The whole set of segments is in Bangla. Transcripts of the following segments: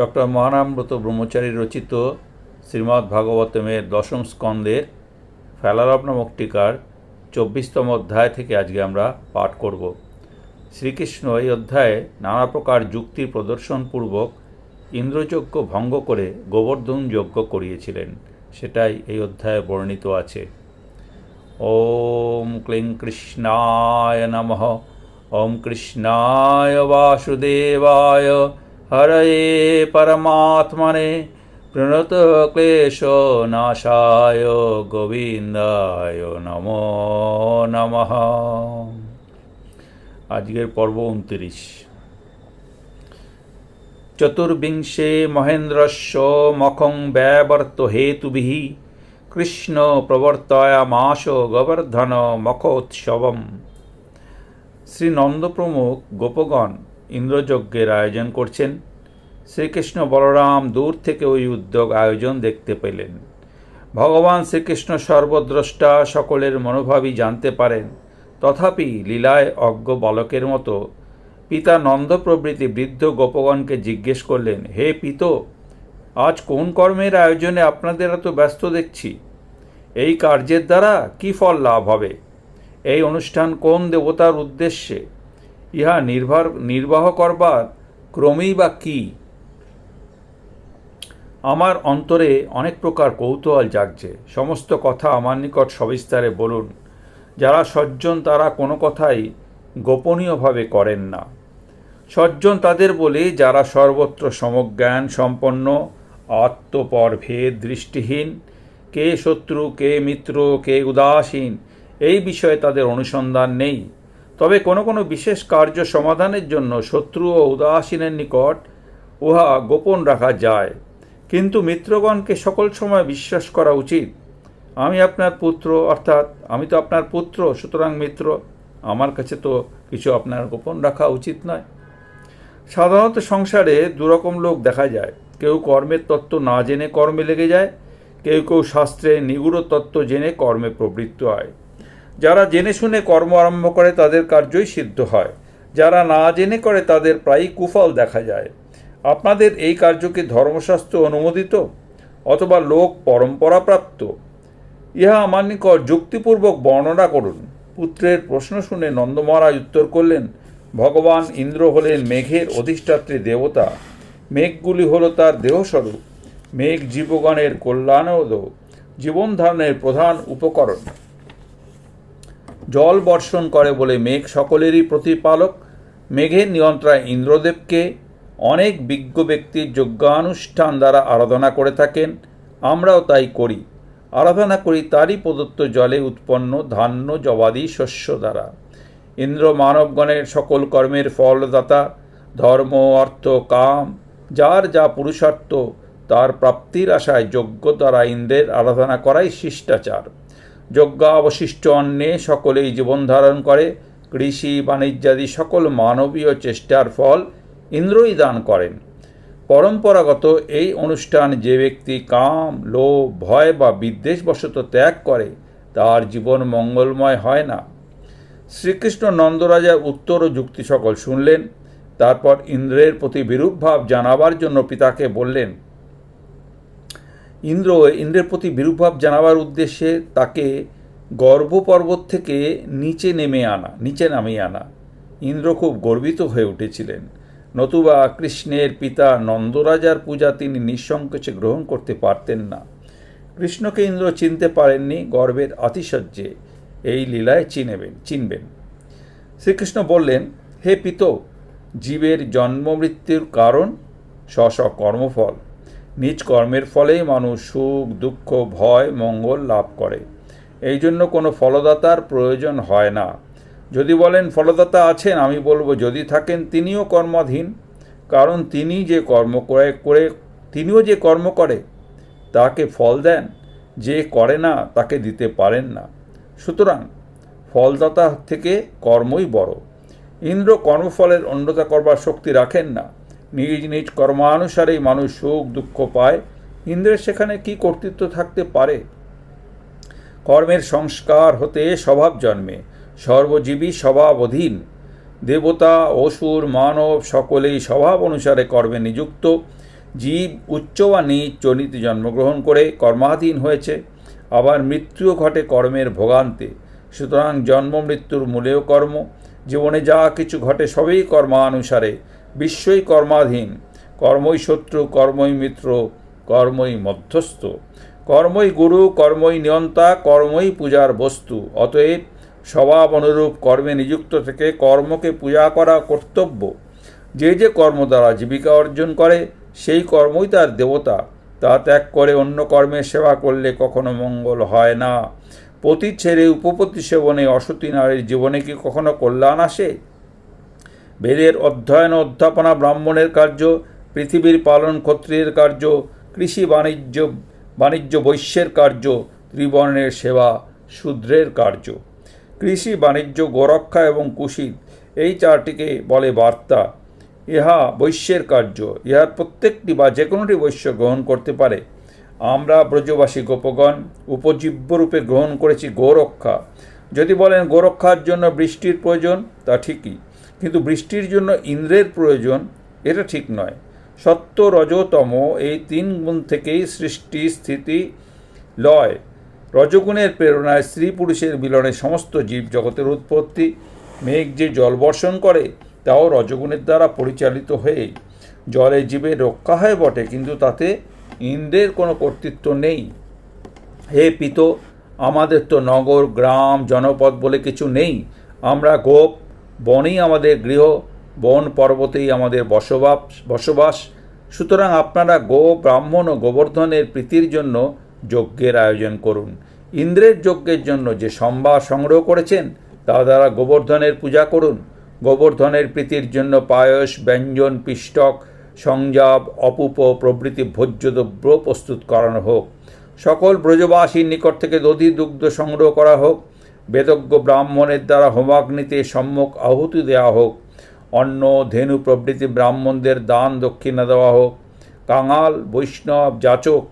ডক্টর মহানামব্রত ব্রহ্মচারী রচিত শ্রীমদ্ ভাগবতমের দশম স্কন্দের ফেলারব নামক টিকার চব্বিশতম অধ্যায় থেকে আজকে আমরা পাঠ করব। শ্রীকৃষ্ণ এই অধ্যায়ে নানা প্রকার যুক্তি প্রদর্শনপূর্বক ইন্দ্রযজ্ঞ ভঙ্গ করে গোবর্ধন যজ্ঞ করিয়েছিলেন। সেটাই এই অধ্যায়ে বর্ণিত আছে। ওম ক্লিং কৃষ্ণায় নমঃ। ওম কৃষ্ণায় বাসুদেবায় পরমাত্মনে প্রণত ক্লেশ নাশায় গোবিন্দায় নমো নমঃ আজকের পর্ব উনত্রিশ। চতুর্বিংশে মহেন্দ্রস্য মখং ব্যবর্ত হেতুভিः কৃষ্ণ প্রবর্তয়ামাস গোবর্ধন মখোৎসবম। শ্রী নন্দ প্রমুখ গোপগণ ইন্দ্রযজ্ঞের আয়োজন করছেন। শ্রীকৃষ্ণ বলরাম দূর থেকে ওই উদ্যোগ আয়োজন দেখতে পেলেন। ভগবান শ্রীকৃষ্ণ সর্বদ্রষ্টা সকলের মনোভাবই জানতে পারেন। তথাপি লীলায় অজ্ঞ বালকের মতো পিতা নন্দ প্রভৃতি বৃদ্ধ গোপগণকে জিজ্ঞেস করলেন, হে পিত, আজ কোন কর্মের আয়োজনে আপনাদের এত ব্যস্ত দেখছি? এই কার্যের দ্বারা কি ফল লাভ হবে? এই অনুষ্ঠান কোন দেবতার উদ্দেশ্যে? ইহা নির্ভর, নির্বাহ করবার ক্রমেই বা কী? আমার অন্তরে অনেক প্রকার কৌতূহল জাগছে। সমস্ত কথা আমার নিকট সবিস্তারে বলুন। যারা সজ্জন তারা কোনো কথাই গোপনীয়ভাবে করেন না। সজ্জন তাদের বলে, যারা সর্বত্র সমজ্ঞান সম্পন্ন আত্মপরভেদ দৃষ্টিহীন, কে শত্রু, কে মিত্র, কে উদাসীন, এই বিষয়ে তাদের অনুসন্ধান নেই। তবে কোনো কোনো বিশেষ কার্য সমাধানের জন্য শত্রু ও উদাসীনের নিকট উহা গোপন রাখা যায়। কিন্তু মিত্রগণকে সকল সময় বিশ্বাস করা উচিত। আমি আপনার পুত্র, অর্থাৎ আমি তো আপনার পুত্র, সুতরাং মিত্র, আমার কাছে তো কিছু আপনার গোপন রাখা উচিত নয়। সাধারণত সংসারে দুরকম লোক দেখা যায়। কেউ কর্মের তত্ত্ব না জেনে কর্মে লেগে যায়, কেউ কেউ শাস্ত্রে নিগুড় তত্ত্ব জেনে কর্মে প্রবৃত্ত হয়। যারা জেনে শুনে কর্ম আরম্ভ করে তাদের কার্যই সিদ্ধ হয়। যারা না জেনে করে তাদের প্রায়ই কুফল দেখা যায়। আপনাদের এই কার্যকে ধর্মশাস্ত্র অনুমোদিত? অথবা লোক পরম্পরাপ্রাপ্ত? ইহা আমার নিকট যুক্তিপূর্বক বর্ণনা করুন। পুত্রের প্রশ্ন শুনে নন্দ মহারাজ উত্তর করলেন, ভগবান ইন্দ্র হলেন মেঘের অধিষ্ঠাত্রী দেবতা। মেঘগুলি হল তার দেহস্বরূপ। মেঘ জীবগণের কল্যাণদ জীবন ধারণের প্রধান উপকরণ। জল বর্ষণ করে বলে মেঘ সকলেরই প্রতিপালক। মেঘের নিয়ন্ত্রণ ইন্দ্রদেবকে অনেক বিজ্ঞ ব্যক্তির যজ্ঞানুষ্ঠান দ্বারা আরাধনা করে থাকেন। আমরাও তাই করি। আরাধনা করি তারই প্রদত্ত জলে উৎপন্ন ধান্য জবাদি শস্য দ্বারা। ইন্দ্র মানবগণের সকল কর্মের ফলদাতা, ধর্ম, অর্থ, কাম, যার যা পুরুষার্থ, তার প্রাপ্তির আশায় যজ্ঞ দ্বারা ইন্দ্রের আরাধনা করাই শিষ্টাচার। যজ্ঞাবশিষ্ট অন্নে সকলেই জীবন ধারণ করে, কৃষি, বাণিজ্যাদি সকল মানবীয় চেষ্টার ফল ইন্দ্রই দান করেন। পরম্পরাগত এই অনুষ্ঠান যে ব্যক্তি কাম, লোভ, ভয় বা বিদ্বেষবশত ত্যাগ করে, তার জীবন মঙ্গলময় হয় না। শ্রীকৃষ্ণ নন্দরাজার উত্তর ও যুক্তি সকল শুনলেন, তারপর ইন্দ্রের প্রতি বিরূপ ভাব জানাবার জন্য পিতাকে বললেন ইন্দ্র, ইন্দ্রের প্রতি বিরূপভাব জানাবার উদ্দেশ্যে তাকে গর্ভ পর্বত থেকে নিচে নেমে আনা, নিচে নামিয়ে আনা। ইন্দ্র খুব গর্বিত হয়ে উঠেছিলেন। নতুবা কৃষ্ণের পিতা নন্দরাজার পূজা তিনি নিঃসংকোচে গ্রহণ করতে পারতেন না। কৃষ্ণকে ইন্দ্র চিনতে পারেননি, গর্বের আতিশয্যে এই লীলায় চিনেবেন, চিনবেন। শ্রীকৃষ্ণ বললেন, হে পিত, জীবের জন্ম মৃত্যুর কারণ স্ব কর্মফল। নিজ কর্মের ফলেই মানুষ সুখ, দুঃখ, ভয়, মঙ্গল লাভ করে। এই জন্য কোনো ফলদাতার প্রয়োজন হয় না। যদি বলেন, ফলদাতা আছেন, আমি বলব, যদি থাকেন, তিনিও কর্মাধীন। কারণ তিনি যে কর্ম করে করে, তিনিও যে কর্ম করে, তাকে ফল দেন। যে করে না, তাকে দিতে পারেন না। সুতরাং, ফলদাতা থেকে কর্মই বড়। ইন্দ্র কর্মফলের অন্যতা করবার শক্তি রাখেন না। নিজ নিজ কর্মানুসারেই মানুষ সুখ, দুঃখ পায়। ইন্দ্রের সেখানে কি কর্তৃত্ব থাকতে পারে? কর্মের সংস্কার হতে স্বভাব জন্মে, সর্বজীবী স্বভাব অধীন। দেবতা, অসুর, মানব সকলেই স্বভাব অনুসারে কর্মে নিযুক্ত। জীব উচ্চ বা নিচ চলিতে জন্মগ্রহণ করে কর্মাধীন হয়েছে। আবার মৃত্যুও ঘটে কর্মের ভোগান্তে। সুতরাং জন্ম মৃত্যুর মূলেও কর্ম। জীবনে যা কিছু ঘটে সবই কর্মানুসারে। বিশ্বই কর্মাধীন, কর্মই শত্রু, কর্মই মিত্র, কর্মই মধ্যস্থ। কর্মই গুরু, কর্মই নিয়ন্তা, কর্মই পূজার বস্তু। অতএব স্বভাব অনুরূপ কর্মে নিযুক্ত থেকে কর্মকে পূজা করা কর্তব্য। যে যে কর্ম দ্বারা জীবিকা অর্জন করে, সেই কর্মই তার দেবতা। তা ত্যাগ করে অন্য কর্মের সেবা করলে কখনো মঙ্গল হয় না। পতি ছেড়ে উপপত্তি সেবনে অসতী নারীর জীবনে কি কখনো কল্যাণ আসে? বেদের অধ্যয়ন অধ্যাপনা ব্রাহ্মণের কার্য, পৃথিবীর পালন ক্ষত্রিয়ের কার্য, কৃষি বাণিজ্য বাণিজ্য বৈশ্যের কার্য, ত্রিবর্ণের সেবা, শূদ্রের কার্য। কৃষি, বাণিজ্য, গোরক্ষা এবং কুশীল, এই চারটিকে বলে বার্তা। ইহা বৈশ্যের কার্য। ইহার প্রত্যেকটি বা যে কোনোটি বৈশ্য গ্রহণ করতে পারে। আমরা ব্রজবাসী গোপগণ উপজীব্যরূপে গ্রহণ করেছি গোরক্ষা। যদি বলেন গোরক্ষার জন্য বৃষ্টির প্রয়োজন, তা ঠিকই। কিন্তু বৃষ্টির জন্য ইন্দ্রের প্রয়োজন, এটা ঠিক নয়। সত্য রজতম এই তিন গুণ থেকেই সৃষ্টি স্থিতি লয়। রজগুণের প্রেরণায় স্ত্রী পুরুষের মিলনে সমস্ত জীব জগতের উৎপত্তি। মেঘ যে জল বর্ষণ করে, তাও রজগুণের দ্বারা পরিচালিত হয়ে জলে জীবের রক্ষা হয় বটে, কিন্তু তাতে ইন্দ্রের কোনো কর্তৃত্ব নেই। হে পিত, আমাদের তো নগর, গ্রাম, জনপদ বলে কিছু নেই। আমরা গোপ বনেই আমাদের গৃহ, বন পর্বতেই আমাদের বসবাস বসবাস। সুতরাং আপনারা গো ব্রাহ্মণ ও গোবর্ধনের প্রীতির জন্য যজ্ঞের আয়োজন করুন। ইন্দ্রের যজ্ঞের জন্য যে সম্ভার সংগ্রহ করেছেন, তা দ্বারা গোবর্ধনের পূজা করুন। গোবর্ধনের প্রীতির জন্য পায়স, ব্যঞ্জন, পিষ্টক, সংজাব, অপুপ প্রভৃতি ভোজ্যদ্রব্য প্রস্তুত করানো হোক। সকল ব্রজবাসীর নিকট থেকে দধি দুগ্ধ সংগ্রহ করা হোক। বেদজ্ঞ ব্রাহ্মণের দ্বারা হোমাগ্নিতে সম্মুখ আহুতি দেওয়া হোক। অন্ন, ধেনু প্রভৃতি ব্রাহ্মণদের দান দক্ষিণা দেওয়া হোক। কাঙাল, বৈষ্ণব, যাচক,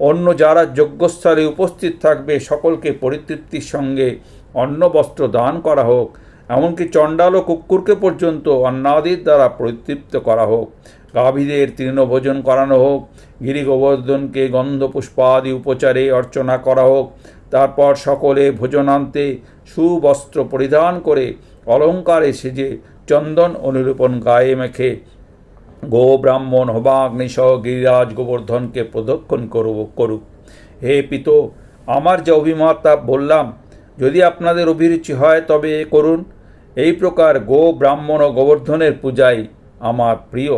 অন্য যারা যজ্ঞস্থলে উপস্থিত থাকবে, সকলকে পরিতৃপ্তির সঙ্গে অন্ন বস্ত্র দান করা হোক। এমনকি চণ্ডাল ও কুকুরকে পর্যন্ত অন্নাদির দ্বারা পরিতৃপ্ত করা হোক। গাভীদের তৃণভোজন করানো হোক। গিরি গোবর্ধনকে গন্ধ পুষ্পাদি উপচারে অর্চনা করা হোক। তারপর সকলে ভোজনান্তে সুবস্ত্র পরিধান করে অলঙ্কারে সেজে চন্দন অনুরূপণ গায়ে মেখে গো ব্রাহ্মণ হবাগ্নি সহ গিরিরাজ গোবর্ধনকে প্রদক্ষণ করব, করুক। হে পিত, আমার যে অভিমত বললাম, যদি আপনাদের অভিরুচি হয় তবে এ করুন। এই প্রকার গো ব্রাহ্মণ ও গোবর্ধনের পূজাই আমার প্রিয়।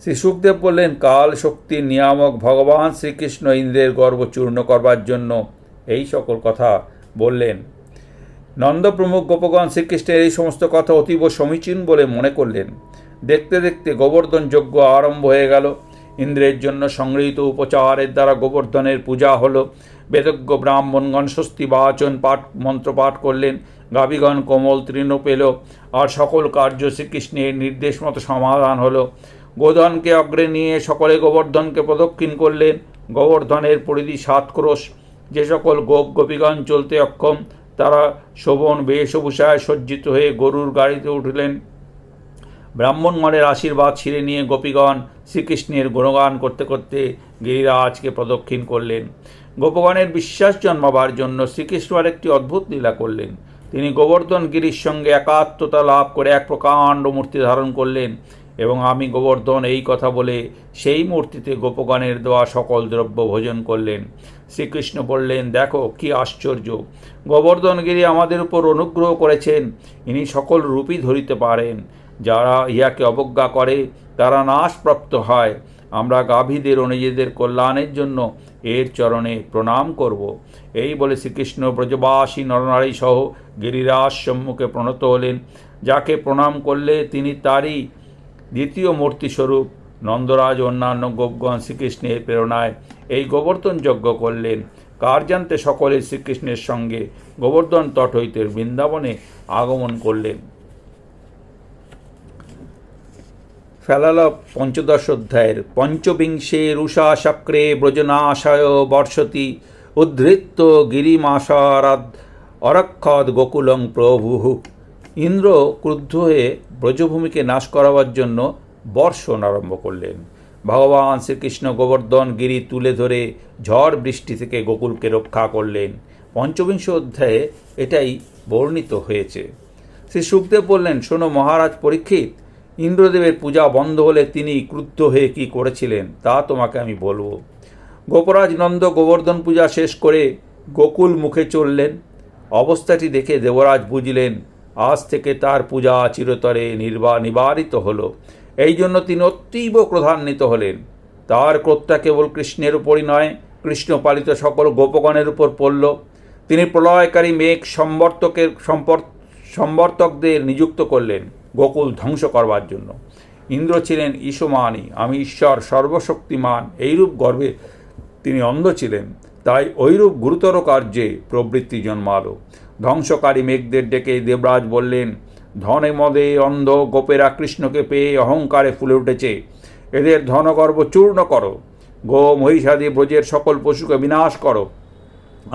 শ্রী সুখদেব বললেন, কাল শক্তির নিয়ামক ভগবান শ্রীকৃষ্ণ ইন্দ্রের গর্ব চূর্ণ করবার জন্য এই সকল কথা বললেন। নন্দ প্রমুখ গোপগণ শ্রীকৃষ্ণের এই সমস্ত কথা অতীব সমীচীন বলে মনে করলেন। দেখতে দেখতে গোবর্ধন যজ্ঞ আরম্ভ হয়ে গেল। ইন্দ্রের জন্য সংগৃহীত উপচারের দ্বারা গোবর্ধনের পূজা হলো। বেদজ্ঞ ব্রাহ্মণগণ স্বস্তি বাচন পাঠ, মন্ত্র পাঠ করলেন। গাবিগণ কোমল তৃণ পেল। আর সকল কার্য শ্রীকৃষ্ণের নির্দেশ মতো সমাধান হলো। গোধনকে অগ্রে নিয়ে সকলে গোবর্ধনকে প্রদক্ষিণ করলেন। গোবর্ধনের পরিধি সাত ক্রোশ যে সকল গোপ গোপীগণ চলতে অক্ষম, তারা শোভন বেশভূষায় সজ্জিত হয়ে গরুর গাড়িতে উঠলেন। ব্রাহ্মণগণের আশীর্বাদ ছিঁড়ে নিয়ে গোপীগণ শ্রীকৃষ্ণের গুণগান করতে করতে গিরিরাজকে প্রদক্ষিণ করলেন। গোপগণের বিশ্বাস জন্মাবার জন্য শ্রীকৃষ্ণ আর একটি অদ্ভুত লীলা করলেন। তিনি গোবর্ধন গিরির সঙ্গে একাত্মতা লাভ করে এক প্রকাণ্ড মূর্তি ধারণ করলেন। এবং আমি গোবর্ধন এই কথা বলে সেই মূর্তিতে গোপগণের দেওয়া সকল দ্রব্য ভোজন করলেন। শ্রীকৃষ্ণ বললেন, দেখো, কি আশ্চর্য! গোবর্ধনগিরি আমাদের উপর অনুগ্রহ করেছেন, ইনি সকল রূপই ধরিতে পারেন। যারা ইহাকে অবজ্ঞা করে, তারা নাশপ্রাপ্ত হয়। আমরা গাভীদের ও নিজেদের কল্যাণের জন্য এর চরণে প্রণাম করব। এই বলে শ্রীকৃষ্ণ ব্রজবাসী নরনারী সহ গিরিরাজ সম্মুখে প্রণত হলেন। যাকে প্রণাম করলে তিনি তারই দ্বিতীয় মূর্তিস্বরূপ নন্দরাজ অন্যান্য গোপগণ শ্রীকৃষ্ণের প্রেরণায় এই গোবর্ধন যজ্ঞ করলেন। কার্যান্তে সকলে শ্রীকৃষ্ণের সঙ্গে গোবর্ধন তট হইতে বৃন্দাবনে আগমন করলেন। ফেলাল পঞ্চদশ অধ্যায়ের পঞ্চবিংশে রুষা চক্রে ব্রজনাশয় বর্ষতি উদ্ধৃত্ত গিরিমাসারাদ অরক্ষদ গোকুলং প্রভু। ইন্দ্র ক্রুদ্ধ হয়ে ব্রজভূমিকে নাশ করাবার জন্য বর্ষণ আরম্ভ করলেন। ভগবান শ্রীকৃষ্ণ গোবর্ধন গিরি তুলে ধরে ঝড় বৃষ্টি থেকে গোকুলকে রক্ষা করলেন। পঞ্চবিংশ অধ্যায়ে এটাই বর্ণিত হয়েছে। শ্রী সুখদেব বললেন, শোনো মহারাজ পরীক্ষিত, ইন্দ্রদেবের পূজা বন্ধ হলে তিনি ক্রুদ্ধ হয়ে কি করেছিলেন তা তোমাকে আমি বলব। গোপরাজ নন্দ গোবর্ধন পূজা শেষ করে গোকুল মুখে চললেন। অবস্থাটি দেখে দেবরাজ বুঝলেন আজ থেকে তার পূজা চিরতরে নির্বা, নিবারিত হলো। এই জন্য তিনি অতীব ক্রধান্বিত হলেন। তার ক্রোধটা কেবল কৃষ্ণের উপরই নয়, কৃষ্ণ পালিত সকল গোপগণের উপর পড়ল। তিনি প্রলয়কারী মেঘ সম্বর্তকের সম্বর্তকদের নিযুক্ত করলেন, গোকুল ধ্বংস করবার জন্য। ইন্দ্র ছিলেন ঈশমানি, আমি ঈশ্বর সর্বশক্তিমান, এইরূপ গর্বে তিনি অন্ধ ছিলেন। তাই ঐরূপ গুরুতর কার্যে প্রবৃত্তি জন্মালো। ধ্বংসকারী মেঘদের ডেকে দেবরাজ বললেন, ধনে মদে অন্ধ গোপেরা কৃষ্ণকে পেয়ে অহংকারে ফুলে উঠেছে। এদের ধনগর্ব চূর্ণ করো। গো মহিষাদি ব্রজের সকল পশুকে বিনাশ করো।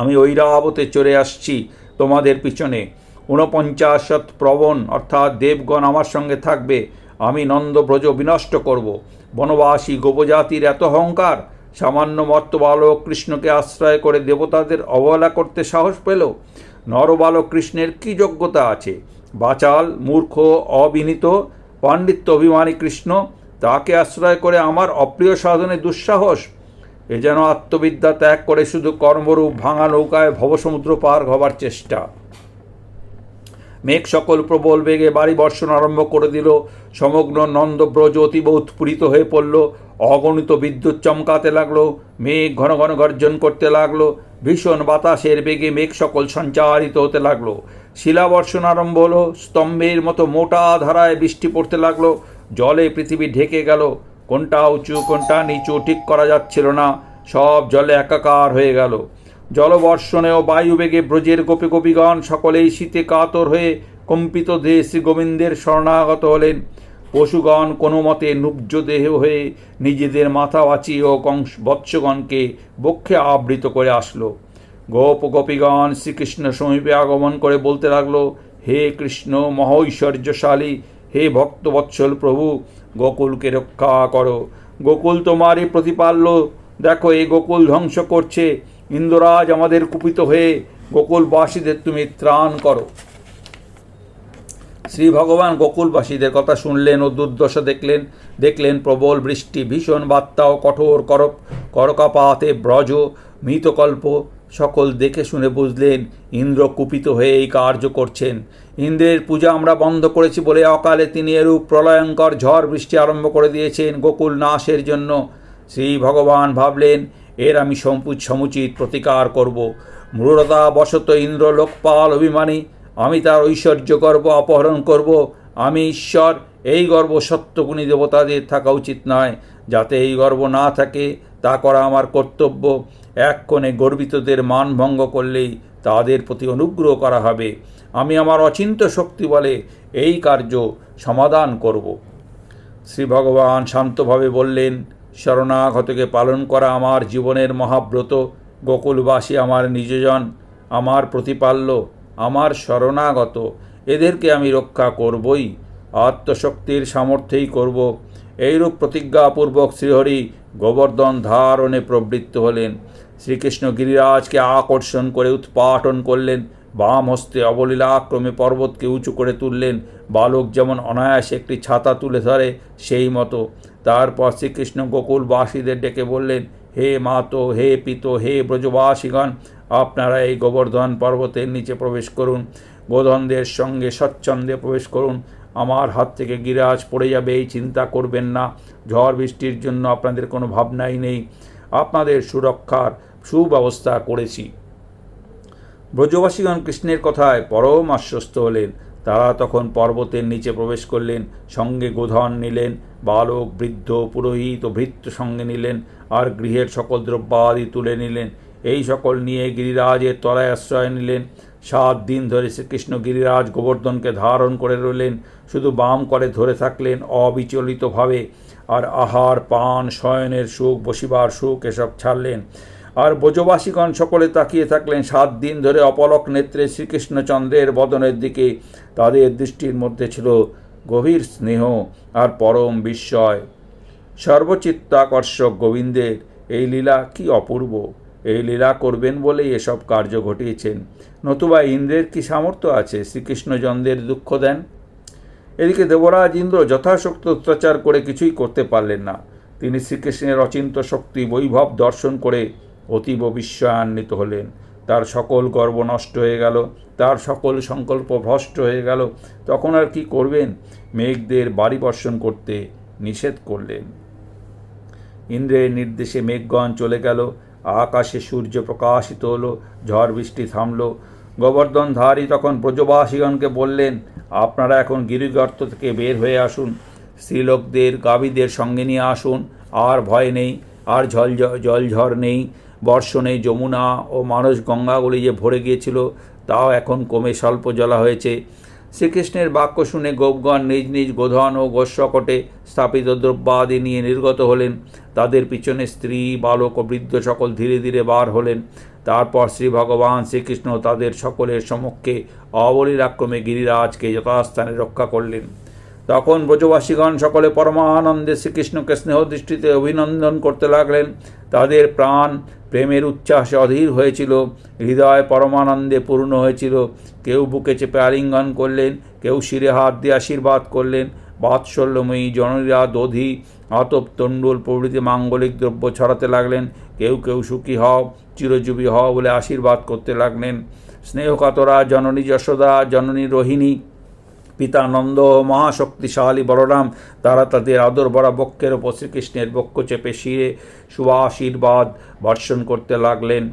আমি ঐরাবতে চলে আসছি তোমাদের পিছনে। ঊনপঞ্চাশত প্রবণ, অর্থাৎ দেবগণ আমার সঙ্গে থাকবে। আমি নন্দব্রজ বিনষ্ট করব। বনবাসী গোপজাতির এত অহংকার, সামান্য মর্তবালক কৃষ্ণকে আশ্রয় করে দেবতাদের অবহেলা করতে সাহস পেল। নরবালক কৃষ্ণের কি যোগ্যতা আছে? বাচাল, মূর্খ, অবিনীত, পাণ্ডিত্য অভিমানী কৃষ্ণ, তাকে আশ্রয় করে আমার অপ্রিয় সাধনে দুঃসাহস? এ যেন আত্মবিদ্যা ত্যাগ করে শুধু কর্মরূপ ভাঙা নৌকায় ভবসমুদ্র পার হবার চেষ্টা। মেঘ সকল প্রবল বেগে বাড়ি বর্ষণ আরম্ভ করে দিল। সমগ্র নন্দব্রজ অতীব উৎপীড়িত হয়ে পড়ল। অগণিত বিদ্যুৎ চমকাতে লাগল। মেঘ ঘন ঘন গর্জন করতে লাগল। ভীষণ বাতাসের বেগে মেঘ সকল সঞ্চারিত হতে লাগল। শিলাবর্ষণ আরম্ভ হলো। স্তম্ভের মতো মোটা ধারায় বৃষ্টি পড়তে লাগল। জলে পৃথিবী ঢেকে গেল। কোনটা উঁচু, কোনটা নিচু ঠিক করা যাচ্ছিল না। সব জলে একাকার হয়ে গেল। জলবর্ষণে ও বায়ুবেগে ব্রজের গোপী গোপীগণ সকলেই শীতে কাতর হয়ে কম্পিত দেহে শ্রী গোবিন্দের শরণাগত হলেন। পশুগণ কোনো মতে নুব্জ দেহ হয়ে নিজেদের মাথা বাঁচিয়ে ও কংস বৎসগণকে বক্ষে আবৃত করে আসলো। গোপ গোপীগণ শ্রীকৃষ্ণ সমীপে আগমন করে বলতে লাগল, হে কৃষ্ণ মহৈশ্বর্যশালী, হে ভক্তবৎসল প্রভু, গোকুলকে রক্ষা করো। গোকুল তোমারই প্রতিপাল্য। দেখো এই গোকুল ধ্বংস করছে। ইন্দ্ররাজ আমাদের কুপিত হয়ে গোকুলবাসীদের তুমি ত্রাণ করো। শ্রী ভগবান গোকুলবাসীদের কথা শুনলেন ও দুর্দশা দেখলেন দেখলেন প্রবল বৃষ্টি, ভীষণ বার্তা ও কঠোর কর করকাপাতে ব্রজ, মৃতকল্প, সকল দেখে শুনে বুঝলেন ইন্দ্র কুপিত হয়ে এই কার্য করছেন। ইন্দ্রের পূজা আমরা বন্ধ করেছি বলে অকালে তিনি এরূপ প্রলয়ঙ্কর ঝড় বৃষ্টি আরম্ভ করে দিয়েছেন গোকুল নাশের জন্য। শ্রী ভগবান ভাবলেন এর আমি সমুচিত প্রতিকার করব। মূঢ়তা বশত ইন্দ্র লোকপাল অভিমানী, আমি তার ঐশ্বর্য গর্ব অপহরণ করব। আমি ঈশ্বর, এই গর্ব সত্যগুণী দেবতাদের থাকা উচিত নয়। যাতে এই গর্ব না থাকে, তা করা আমার কর্তব্য। এক কোণে গর্বিতদের মানভঙ্গ করলেই তাদের প্রতি অনুগ্রহ করা হবে। আমি আমার অচিন্ত শক্তি বলে এই কার্য সমাধান করব। শ্রী ভগবান শান্তভাবে বললেন শরণাগতকে পালন করা আমার জীবনের মহাব্রত। গোকুলবাসী আমার নিজজন, আমার প্রতিপাল্য, আমার শরণাগত। এদেরকে আমি রক্ষা করবই, আত্মশক্তির সামর্থ্যেই করব। এইরূপ প্রতিজ্ঞাপূর্বক শ্রীহরি গোবর্ধন ধারণে প্রবৃত্ত হলেন। শ্রীকৃষ্ণ গিরিরাজকে আকর্ষণ করে উৎপাটন করলেন। বাম হস্তে অবলীলাক্রমে পর্বতকে উঁচু করে তুললেন। বালক যেমন অনায়াসে একটি ছাতা তুলে ধরে, সেই মতো তারপর শ্রীকৃষ্ণ গোকুলবাসীদের ডেকে বললেন, হে মাতো, হে পিত, হে ব্রজবাসীগণ, আপনারা এই গোবর্ধন পর্বতের নিচে প্রবেশ করুন। গোধনদের সঙ্গে স্বচ্ছন্দে প্রবেশ করুন। আমার হাত থেকে গিরাজ পড়ে যাবে, এই চিন্তা করবেন না। ঝড় বৃষ্টির জন্য আপনাদের কোনো ভাবনাই নেই। আপনাদের সুরক্ষার সুব্যবস্থা করেছি। ব্রজবাসীগণ কৃষ্ণের কথায় পরম আশ্বস্ত হলেন। তারা তখন পর্বতের নিচে প্রবেশ করলেন, সঙ্গে গোধন নিলেন, বালক, বৃদ্ধ, পুরোহিত ও ভৃত্য সঙ্গে নিলেন, আর গৃহের সকল দ্রব্যাদি তুলে নিলেন। এই সকল নিয়ে গিরিরাজের তলায় আশ্রয় নিলেন। সাত দিন ধরে শ্রীকৃষ্ণ গিরিরাজ গোবর্ধনকে ধারণ করে রইলেন। শুধু বাম করে ধরে থাকলেন অবিচলিতভাবে, আর আহার, পান, শয়নের সুখ, বসিবার সুখ এসব ছাড়লেন। আর ব্রজবাসীগণ সকলে তাকিয়ে থাকলেন সাত দিন ধরে অপলক নেত্রে শ্রীকৃষ্ণচন্দ্রের বদনের দিকে। তাদের দৃষ্টির মধ্যে ছিল গভীর স্নেহ আর পরম বিস্ময়। সর্বচিত্তাকর্ষক গোবিন্দের এই লীলা কি অপূর্ব! এই লীলা করবেন বলেই এসব কার্য ঘটিয়েছেন। নতুবা ইন্দ্রের কি সামর্থ্য আছে? শ্রীকৃষ্ণচন্দ্রের দুঃখ দেন? এদিকে দেবরাজ ইন্দ্র যথাশক্ত অত্যাচার করে কিছুই করতে পারলেন না। তিনি শ্রীকৃষ্ণের অচিন্ত শক্তি বৈভব দর্শন করে অতীব বিস্ময়ান্বিত হলেন। তার সকল গর্ব নষ্ট হয়ে গেল, তার সকল সংকল্প ভ্রষ্ট হয়ে গেল। তখন আর কি করবেন? মেঘদের বাড়ি বর্ষণ করতে নিষেধ করলেন। ইন্দ্রের নির্দেশে মেঘগণ চলে গেল, আকাশে সূর্য প্রকাশিত হলো, ঝড় বৃষ্টি থামলো। গোবর্ধনধারী তখন ব্রজবাসীগণকে বললেন, আপনারা এখন গিরিগর্ত থেকে বের হয়ে আসুন। স্ত্রীলোকদের, গাভীদের সঙ্গে নিয়ে আসুন। আর ভয় নেই, আর ঝল জলঝড় নেই। বর্ষ নেই যমুনা ও মানস গঙ্গাগুলি যে ভরে গিয়েছিল, তাও এখন কমে স্বল্প জলা হয়েছে। শ্রীকৃষ্ণের বাক্য শুনে গোপগণ নিজ নিজ গোধন ও গোস্বকটে স্থাপিত দ্রব্যাদি নিয়ে নির্গত হলেন। তাদের পিছনে স্ত্রী, বালক ও বৃদ্ধ সকল ধীরে ধীরে বার হলেন। তারপর শ্রী ভগবান শ্রীকৃষ্ণ তাদের সকলের সমক্ষে অবলীলাক্রমে গিরিরাজকে যথাস্থানে রক্ষা করলেন। তখন ব্রজবাসীগণ সকলে পরমানন্দে শ্রীকৃষ্ণকে স্নেহ দৃষ্টিতে অভিনন্দন করতে লাগলেন। তাদের প্রাণ প্রেমের উচ্ছ্বাসে অধীর হয়েছিল, হৃদয় পরমানন্দে পূর্ণ হয়েছিল। কেউ বুকে চেপে আলিঙ্গন করলেন, কেউ শিরে হাত দিয়ে আশীর্বাদ করলেন। বাৎসল্যময়ী জননীরা দধি আতপ তণ্ডুল প্রভৃতি মাঙ্গলিক দ্রব্য ছড়াতে লাগলেন। কেউ কেউ সুখী হও, চিরজীবী হও বলে আশীর্বাদ করতে লাগলেন। স্নেহকাতরা জননী যশোদা, জননী রোহিণী পিতা নন্দ ও মহাশক্তিশালী বলরাম, তারা তাদের আদর ভরা বক্ষের ওপর শ্রীকৃষ্ণের বক্ষ চেপে শিরে শুভাশীর্বাদ বর্ষণ করতে লাগলেন।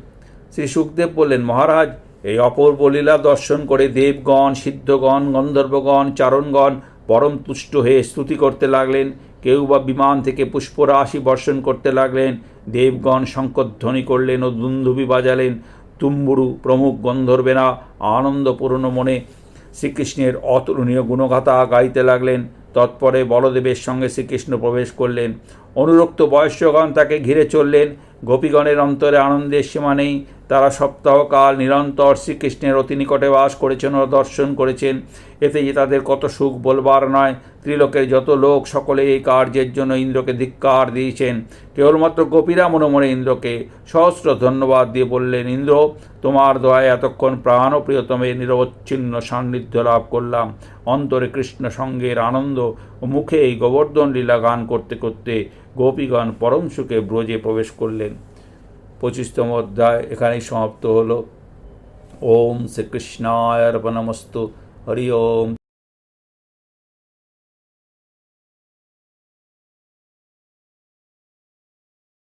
শ্রী সুখদেব বললেন, মহারাজ, এই অপূর্ব লীলা দর্শন করে দেবগণ, সিদ্ধগণ, গন্ধর্বগণ, চারণগণ পরম তুষ্ট হয়ে স্তুতি করতে লাগলেন। কেউ বা বিমান থেকে পুষ্পরাশি বর্ষণ করতে লাগলেন। দেবগণ শঙ্করধ্বনি করলেন ও দুন্দুবি বাজালেন। তুম্বুরু প্রমুখ গন্ধর্বেরা আনন্দপূর্ণ মনে শ্রীকৃষ্ণের অতুলনীয় গুণগাথা গাইতে লাগলেন। তৎপরে বলদেবের সঙ্গে শ্রীকৃষ্ণ প্রবেশ করলেন। অনুরক্ত বয়স্যগণ তাকে ঘিরে চললেন। গোপীগণের অন্তরে আনন্দের সীমা নেই। তারা সপ্তাহকাল নিরন্তর শ্রীকৃষ্ণের অতি নিকটে বাস করেছেন ও দর্শন করেছেন। এতে যে তাদের কত সুখ বলবার নয় ত্রিলোকের যত লোক সকলে এই কার্যের জন্য ইন্দ্রকে ধিক্কার দিয়েছেন, কেবলমাত্র গোপীরা মনে মনে ইন্দ্রকে সহস্র ধন্যবাদ দিয়ে বললেন, ইন্দ্র, তোমার দয়ায় এতক্ষণ প্রাণ ও প্রিয়তমের নিরবচ্ছিন্ন সান্নিধ্য লাভ করলাম। অন্তরে কৃষ্ণ সঙ্গের আনন্দ ও মুখে এই গোবর্ধন লীলা গান করতে করতে গোপীগণ পরম সুখে ব্রজে প্রবেশ করলেন। পঁচিশতম অধ্যায় এখানেই সমাপ্ত হল। ওম শ্রীকৃষ্ণায় অর্পণমস্তু হরি ওম।